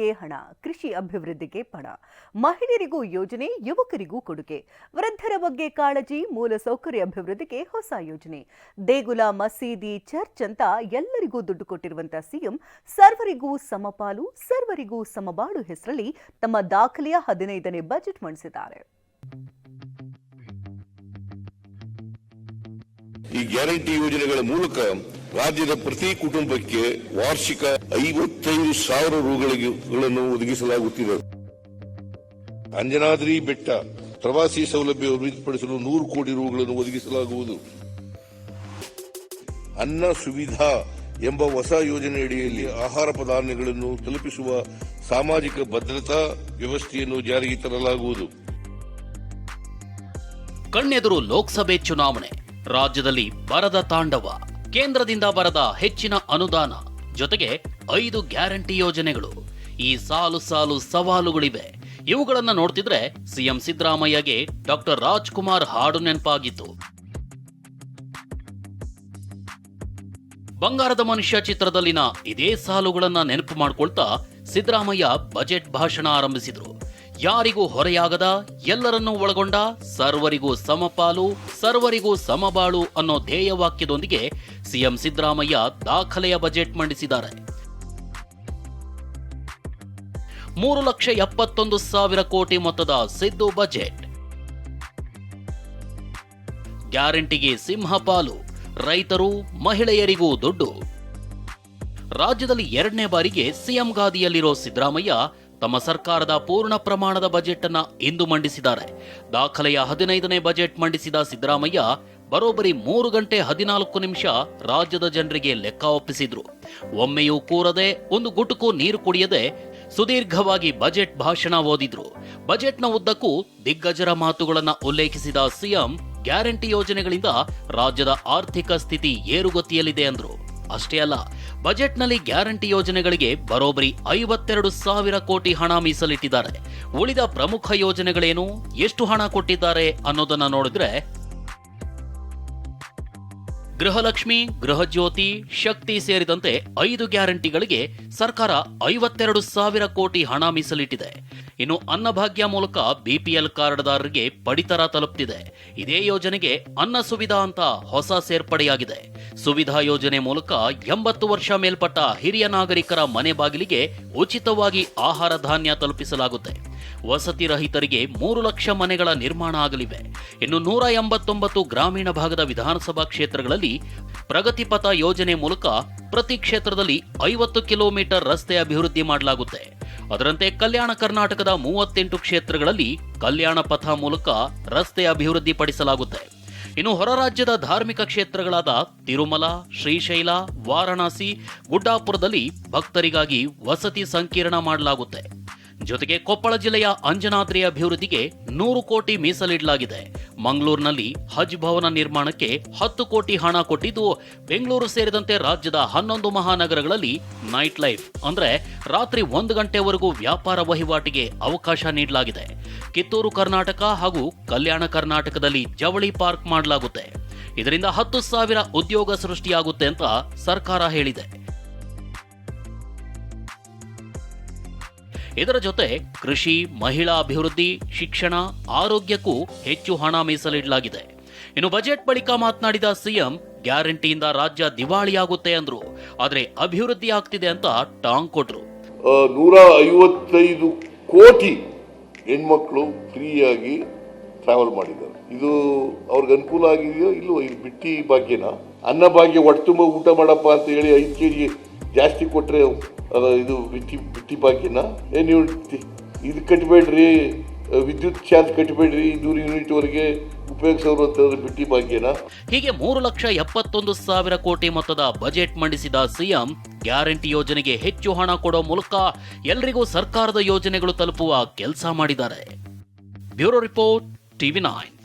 ರೈತರಿಗೆ ಹಣ, ಕೃಷಿ ಅಭಿವೃದ್ಧಿಗೆ ಪಣ, ಮಹಿಳೆಯರಿಗೂ ಯೋಜನೆ, ಯುವಕರಿಗೂ ಕೊಡುಗೆ, ವೃದ್ಧರ ಬಗ್ಗೆ ಕಾಳಜಿ ಮೂಲಸೌಕರ್ಯ ಅಭಿವೃದ್ಧಿಗೆ ಹೊಸ ಯೋಜನೆ, ದೇಗುಲ, ಮಸೀದಿ, ಚರ್ಚ್ ಅಂತ ಎಲ್ಲರಿಗೂ ದುಡ್ಡು ಕೊಟ್ಟಿರುವಂತಹ ಸಿಎಂ ಸರ್ವರಿಗೂ ಸಮಪಾಲು, ಸರ್ವರಿಗೂ ಸಮಬಾಳು ಹೆಸರಲ್ಲಿ ತಮ್ಮ ದಾಖಲೆಯ ಹದಿನೈದನೇ ಬಜೆಟ್ ಮಂಡಿಸಿದ್ದಾರೆ. ಈ ಗ್ಯಾರಂಟಿ ಯೋಜನೆಗಳ ಮೂಲಕ ರಾಜ್ಯದ ಪ್ರತಿ ಕುಟುಂಬಕ್ಕೆ ವಾರ್ಷಿಕ ಐವತ್ತೈದು ಸಾವಿರ ರೂಗಳನ್ನು ಒದಗಿಸಲಾಗುತ್ತಿದೆ. ಅಂಜನಾದ್ರಿ ಬೆಟ್ಟ ಪ್ರವಾಸಿ ಸೌಲಭ್ಯ ಅಭಿವೃದ್ಧಿಪಡಿಸಲು ನೂರು ಕೋಟಿ ರೂಗಳನ್ನು ಒದಗಿಸಲಾಗುವುದು. ಅನ್ನ ಸುವಿಧಾ ಎಂಬ ಹೊಸ ಯೋಜನೆಯಡಿಯಲ್ಲಿ ಆಹಾರ ಪದಾರ್ಥಗಳನ್ನು ತಲುಪಿಸುವ ಸಾಮಾಜಿಕ ಭದ್ರತಾ ವ್ಯವಸ್ಥೆಯನ್ನು ಜಾರಿಗೆ ತರಲಾಗುವುದು. ಕಣ್ಣೆದುರು ಲೋಕಸಭೆ ಚುನಾವಣೆ. ರಾಜ್ಯದಲ್ಲಿ ಬರದ ತಾಂಡವ, ಕೇಂದ್ರದಿಂದ ಬರದ ಹೆಚ್ಚಿನ ಅನುದಾನ, ಜೊತೆಗೆ ಐದು ಗ್ಯಾರಂಟಿ ಯೋಜನೆಗಳು. ಈ ಸಾಲು ಸಾಲು ಸವಾಲುಗಳಿವೆ. ಇವುಗಳನ್ನ ನೋಡ್ತಿದ್ರೆ ಸಿಎಂ ಸಿದ್ದರಾಮಯ್ಯಗೆ ಡಾಕ್ಟರ್ ರಾಜ್ಕುಮಾರ್ ಹಾಡು ನೆನಪಾಗಿತ್ತು. ಬಂಗಾರದ ಮನುಷ್ಯ ಚಿತ್ರದಲ್ಲಿನ ಇದೇ ಸಾಲುಗಳನ್ನ ನೆನಪು ಮಾಡ್ಕೊಳ್ತಾ ಸಿದ್ದರಾಮಯ್ಯ ಬಜೆಟ್ ಭಾಷಣ ಆರಂಭಿಸಿದ್ರು. ಯಾರಿಗೂ ಹೊರೆಯಾಗದ ಎಲ್ಲರನ್ನೂ ಒಳಗೊಂಡ ಸರ್ವರಿಗೂ ಸಮಪಾಲು ಸರ್ವರಿಗೂ ಸಮಬಾಳು ಅನ್ನೋ ಧ್ಯೇಯ ವಾಕ್ಯದೊಂದಿಗೆ ಸಿಎಂ ಸಿದ್ದರಾಮಯ್ಯ ದಾಖಲೆಯ ಬಜೆಟ್ ಮಂಡಿಸಿದ್ದಾರೆ. ಮೂರು ಲಕ್ಷ ಎಪ್ಪತ್ತೊಂದು ಸಾವಿರ ಕೋಟಿ ಮೊತ್ತದ ಸಿದ್ದು ಬಜೆಟ್. ಗ್ಯಾರಂಟಿಗೆ ಸಿಂಹಪಾಲು, ರೈತರು, ಮಹಿಳೆಯರಿಗೂ ದುಡ್ಡು. ರಾಜ್ಯದಲ್ಲಿ ಎರಡನೇ ಬಾರಿಗೆ ಸಿಎಂ ಗಾದಿಯಲ್ಲಿರೋ ಸಿದ್ದರಾಮಯ್ಯ ತಮ್ಮ ಸರ್ಕಾರದ ಪೂರ್ಣ ಪ್ರಮಾಣದ ಬಜೆಟ್ ಅನ್ನ ಇಂದು ಮಂಡಿಸಿದ್ದಾರೆ. ದಾಖಲೆಯ ಹದಿನೈದನೇ ಬಜೆಟ್ ಮಂಡಿಸಿದ ಸಿದ್ದರಾಮಯ್ಯ ಬರೋಬ್ಬರಿ ಮೂರು ಗಂಟೆ ಹದಿನಾಲ್ಕು ನಿಮಿಷ ರಾಜ್ಯದ ಜನರಿಗೆ ಲೆಕ್ಕ ಒಪ್ಪಿಸಿದ್ರು. ಒಮ್ಮೆಯೂ ಕೂರದೆ ಒಂದು ಗುಟುಕು ನೀರು ಕುಡಿಯದೆ ಸುದೀರ್ಘವಾಗಿ ಬಜೆಟ್ ಭಾಷಣ ಓದಿದ್ರು. ಬಜೆಟ್ನ ಉದ್ದಕ್ಕೂ ದಿಗ್ಗಜರ ಮಾತುಗಳನ್ನ ಉಲ್ಲೇಖಿಸಿದ ಸಿಎಂ, ಗ್ಯಾರಂಟಿ ಯೋಜನೆಗಳಿಂದ ರಾಜ್ಯದ ಆರ್ಥಿಕ ಸ್ಥಿತಿ ಏರುಗತಿಯಲ್ಲಿದೆ ಅಂದ್ರು. ಅಷ್ಟೇ ಅಲ್ಲ, ಬಜೆಟ್ನಲ್ಲಿ ಗ್ಯಾರಂಟಿ ಯೋಜನೆಗಳಿಗೆ ಬರೋಬ್ಬರಿ ಐವತ್ತೆರಡು ಸಾವಿರ ಕೋಟಿ ಹಣ ಮೀಸಲಿಟ್ಟಿದ್ದಾರೆ. ಉಳಿದ ಪ್ರಮುಖ ಯೋಜನೆಗಳೇನು? ಎಷ್ಟು ಹಣ ಕೊಟ್ಟಿದ್ದಾರೆ ಅನ್ನೋದನ್ನ ನೋಡಿದ್ರೆ, ಗೃಹಲಕ್ಷ್ಮಿ, ಗೃಹಜ್ಯೋತಿ, ಶಕ್ತಿ ಸೇರಿದಂತೆ ಐದು ಗ್ಯಾರಂಟಿಗಳಿಗೆ ಸರ್ಕಾರ ಐವತ್ತೆರಡು ಸಾವಿರ ಕೋಟಿ ಹಣ ಮೀಸಲಿಟ್ಟಿದೆ. ಇನ್ನು ಅನ್ನಭಾಗ್ಯ ಮೂಲಕ ಬಿಪಿಎಲ್ ಕಾರ್ಡ್ದಾರರಿಗೆ ಪಡಿತರ ತಲುಪ್ತಿದೆ. ಇದೇ ಯೋಜನೆಗೆ ಅನ್ನ ಸುವಿಧಾ ಅಂತ ಹೊಸ ಸೇರ್ಪಡೆಯಾಗಿದೆ. ಸುವಿಧಾ ಯೋಜನೆ ಮೂಲಕ ಎಂಬತ್ತು ವರ್ಷ ಮೇಲ್ಪಟ್ಟ ಹಿರಿಯ ನಾಗರಿಕರ ಮನೆ ಬಾಗಿಲಿಗೆ ಉಚಿತವಾಗಿ ಆಹಾರ ಧಾನ್ಯ ತಲುಪಿಸಲಾಗುತ್ತೆ. ವಸತಿ ರಹಿತರಿಗೆ ಮೂರು ಲಕ್ಷ ಮನೆಗಳ ನಿರ್ಮಾಣ ಆಗಲಿವೆ. ಇನ್ನು ನೂರ ಎಂಬತ್ತೊಂಬತ್ತು ಗ್ರಾಮೀಣ ಭಾಗದ ವಿಧಾನಸಭಾ ಕ್ಷೇತ್ರಗಳಲ್ಲಿ ಪ್ರಗತಿಪಥ ಯೋಜನೆ ಮೂಲಕ ಪ್ರತಿ ಕ್ಷೇತ್ರದಲ್ಲಿ ಐವತ್ತು ಕಿಲೋಮೀಟರ್ ರಸ್ತೆ ಅಭಿವೃದ್ಧಿ ಮಾಡಲಾಗುತ್ತೆ. ಅದರಂತೆ ಕಲ್ಯಾಣ ಕರ್ನಾಟಕದ ಮೂವತ್ತೆಂಟು ಕ್ಷೇತ್ರಗಳಲ್ಲಿ ಕಲ್ಯಾಣ ಪಥ ಮೂಲಕ ರಸ್ತೆ ಅಭಿವೃದ್ಧಿ ಪಡಿಸಲಾಗುತ್ತೆ. ಇನ್ನು ಹೊರ ರಾಜ್ಯದ ಧಾರ್ಮಿಕ ಕ್ಷೇತ್ರಗಳಾದ ತಿರುಮಲ, ಶ್ರೀಶೈಲ, ವಾರಣಾಸಿ, ಗುಡ್ಡಾಪುರದಲ್ಲಿ ಭಕ್ತರಿಗಾಗಿ ವಸತಿ ಸಂಕೀರ್ಣ ಮಾಡಲಾಗುತ್ತೆ. ಜೊತೆಗೆ ಕೊಪ್ಪಳ ಜಿಲ್ಲೆಯ ಅಂಜನಾದ್ರಿ ಅಭಿವೃದ್ಧಿಗೆ ನೂರು ಕೋಟಿ ಮೀಸಲಿಡಲಾಗಿದೆ. ಮಂಗಳೂರಿನಲ್ಲಿ ಹಜ್ ಭವನ ನಿರ್ಮಾಣಕ್ಕೆ ಹತ್ತು ಕೋಟಿ ಹಣ ಕೊಟ್ಟಿದ್ದು ಬೆಂಗಳೂರು ಸೇರಿದಂತೆ ರಾಜ್ಯದ ಹನ್ನೊಂದು ಮಹಾನಗರಗಳಲ್ಲಿ ನೈಟ್ ಲೈಫ್ ಅಂದ್ರೆ ರಾತ್ರಿ ಒಂದು ಗಂಟೆವರೆಗೂ ವ್ಯಾಪಾರ ವಹಿವಾಟಿಗೆ ಅವಕಾಶ ನೀಡಲಾಗಿದೆ. ಕಿತ್ತೂರು ಕರ್ನಾಟಕ ಹಾಗೂ ಕಲ್ಯಾಣ ಕರ್ನಾಟಕದಲ್ಲಿ ಜವಳಿ ಪಾರ್ಕ್ ಮಾಡಲಾಗುತ್ತೆ. ಇದರಿಂದ ಹತ್ತು ಸಾವಿರ ಉದ್ಯೋಗ ಸೃಷ್ಟಿಯಾಗುತ್ತೆ ಅಂತ ಸರ್ಕಾರ ಹೇಳಿದೆ. ಇದರ ಜೊತೆ ಕೃಷಿ, ಮಹಿಳಾ ಅಭಿವೃದ್ಧಿ, ಶಿಕ್ಷಣ, ಆರೋಗ್ಯಕ್ಕೂ ಹೆಚ್ಚು ಹಣ ಮೀಸಲಿಡಲಾಗಿದೆ. ಇನ್ನು ಬಜೆಟ್ ಬಳಿಕ ಮಾತನಾಡಿದ ಸಿಎಂ, ಗ್ಯಾರಂಟಿಯಿಂದ ರಾಜ್ಯ ದಿವಾಳಿಯಾಗುತ್ತೆ ಅಂದ್ರು. ಆದರೆ ಅಭಿವೃದ್ಧಿ ಆಗ್ತಿದೆ ಅಂತ ಟಾಂಗ್ ಕೊಟ್ರು. ನೂರ ಐವತ್ತೈದು ಕೋಟಿ ಹೆಣ್ಮಕ್ಳು ಫ್ರೀಯಾಗಿ ಟ್ರಾವೆಲ್ ಮಾಡಿದ್ದಾರೆ. ಇದು ಅವ್ರಿಗೆ ಅನುಕೂಲ ಆಗಿದೆಯೋ ಇಲ್ಲವೋ ಇದು ಬಿಟ್ಟಿ ಭಾಗ್ಯನ? ಅನ್ನ ಭಾಗ್ಯ ಹೊಟ್ಟೆ ತುಂಬ ಊಟ ಮಾಡಪ್ಪ ಅಂತ ಹೇಳಿ ಐದು ಕೆ ಜಿ ಜಾಸ್ತಿ ಕೊಟ್ಟರೆ ಇದು ಬಿಟ್ಟಿ ಬಿಟ್ಟಿ ಬಾಕಿನ? ಏ, ನೀವು ಇದು ಕಟ್ಟಬೇಡ್ರಿ ವಿದ್ಯುತ್ ಚಾರ್ಜ್ ಕಟ್ಟಬೇಡ್ರಿ ನೂರು ಯೂನಿಟ್ವರೆಗೆ ಉಪಯೋಗಿಸೋರು ಅಂತಂದ್ರೆ ಬಿಟ್ಟಿ ಭಾಗ್ಯನ ಹೀಗೆ ಮೂರು ಲಕ್ಷ ಎಪ್ಪತ್ತೊಂದು ಸಾವಿರ ಕೋಟಿ ಮೊತ್ತದ ಬಜೆಟ್ ಮಂಡಿಸಿದ ಸಿಎಂ, ಗ್ಯಾರಂಟಿ ಯೋಜನೆಗೆ ಹೆಚ್ಚು ಹಣ ಕೊಡೋ ಮೂಲಕ ಎಲ್ರಿಗೂ ಸರ್ಕಾರದ ಯೋಜನೆಗಳು ತಲುಪುವ ಕೆಲಸ ಮಾಡಿದ್ದಾರೆ. Bureau report, TV nine.